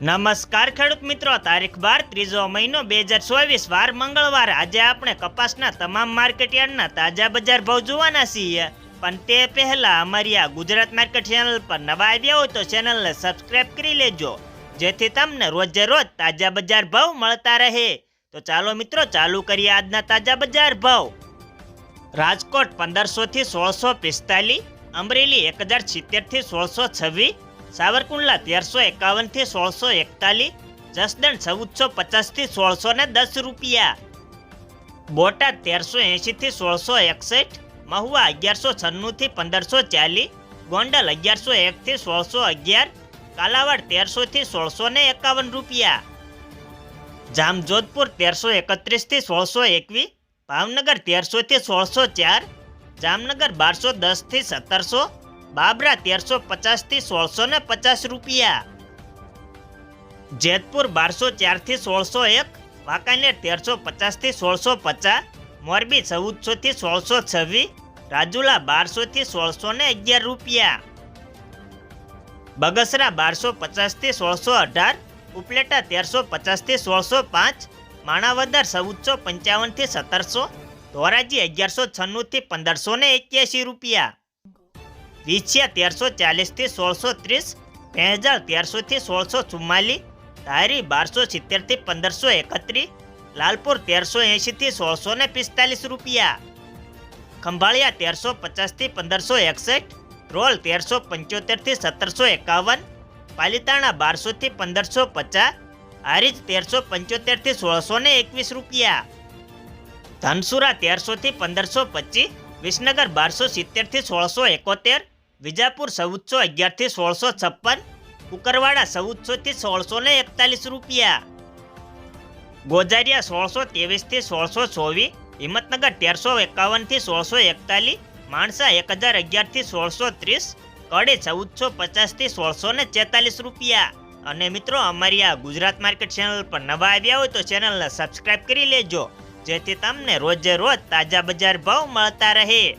નમસ્કાર ખેડૂત મિત્રો, તારીખ બાર, ત્રીજો મહિનો બે હજાર ચોવીસ, વાર મંગળવાર. આજે આપણે કપાસના તમામ માર્કેટયાર્ડના તાજા બજાર ભાવ જોવાના છીએ. પણ તે પહેલા અમારી આ ગુજરાત માર્કેટ ચેનલ પર નવા આવ્યા હોય તો ચેનલને સબસ્ક્રાઇબ કરી લેજો. જેથી તમને રોજે રોજ તાજા બજાર ભાવ મળતા રહે. તો ચાલો મિત્રો, ચાલુ કરીએ આજના તાજા બજાર ભાવ. રાજકોટ પંદરસો થી સોળસો પિસ્તાલીસ, અમરેલી એક હજાર સિત્તેરથી સોળસો છવ્વીસ સાવરકુંડલા તેરસો એકાવનથી સોળસો એકતાલીસ, જસદણ ચૌદસો પચાસથી સોળસો ને દસ રૂપિયા. બોટાદ તેરસો એંશી થી સોળસો એકસઠ, મહુવા અગિયારસો છન્નું થી પંદરસો ચાલીસ, ગોંડલ અગિયારસો એક થી સોળસો અગિયાર, કાલાવાડ તેરસો થી સોળસો ને એકાવન રૂપિયા. જામજોધપુર તેરસો એકત્રીસથી સોળસો એકવીસ, ભાવનગર તેરસો થી સોળસો ચાર, જામનગર બારસો દસથી સત્તરસો બાબરા તેરસો પચાસથી સોળસો ને પચાસ રૂપિયા. જેતપુર બારસો ચારથી સોળસો એક, વાંકાનેર તેરસો પચાસથી સોળસો પચાસ, મોરબી ચૌદસોથી સોળસો છવ્વીસ, રાજુલા બારસોથી સોળસો ને અગિયાર રૂપિયા. બગસરા બારસો પચાસથી સોળસો અઢાર, ઉપલેટા તેરસો પચાસથી સોળસો પાંચ, માણાવદર ચૌદસો પંચાવનથી સત્તરસો, ધોરાજી અગિયારસો છન્નુંથી પંદરસો ને એક્યાસી રૂપિયા. વિછિયા તેરસો ચાલીસથી સોળસો ત્રીસ ભેંજાળ હજારથી સોળસો ચુમ્માલીસ, ધારી બારસો સિત્તેરથી પંદરસો એકત્રીસ, લાલપુર તેરસો એંશીથી સોળસો ને પિસ્તાલીસ રૂપિયા. ખંભાળિયા તેરસો પચાસથી પંદરસો એકસઠ, રોલ તેરસો પંચોતેરથી સત્તરસો એકાવન, પાલિતાણા બારસોથી પંદરસો પચાસ, હારીજ તેરસો પંચોતેરથી સોળસો ને એકવીસ રૂપિયા. ધનસુરા તેરસોથી પંદરસો પચીસ, વિસનગર બારસો સિત્તેરથી સોળસો એકોતેર વિજાપુર ચૌદસો અગિયારથી સોળસો છપ્પન, કુકરવાડા ચૌદસો થી સોળસો ને એકતાલીસ રૂપિયા. ગોજારિયા સોળસો ત્રેવીસથી સોળસો ચોવીસ, હિંમતનગર તેરસો એકાવનથી સોળસો એકતાલીસ, માણસા એક હજાર અગિયારથી સોળસો ત્રીસ, કડે ચૌદસો પચાસથી સોળસો ને છેતાલીસ રૂપિયા. અને મિત્રો, અમારી આ ગુજરાત માર્કેટ ચેનલ પર નવા આવ્યા હોય તો ચેનલને સબસ્ક્રાઇબ કરી લેજો, જેથી તમને રોજે રોજ તાજા બજાર ભાવ મળતા રહે.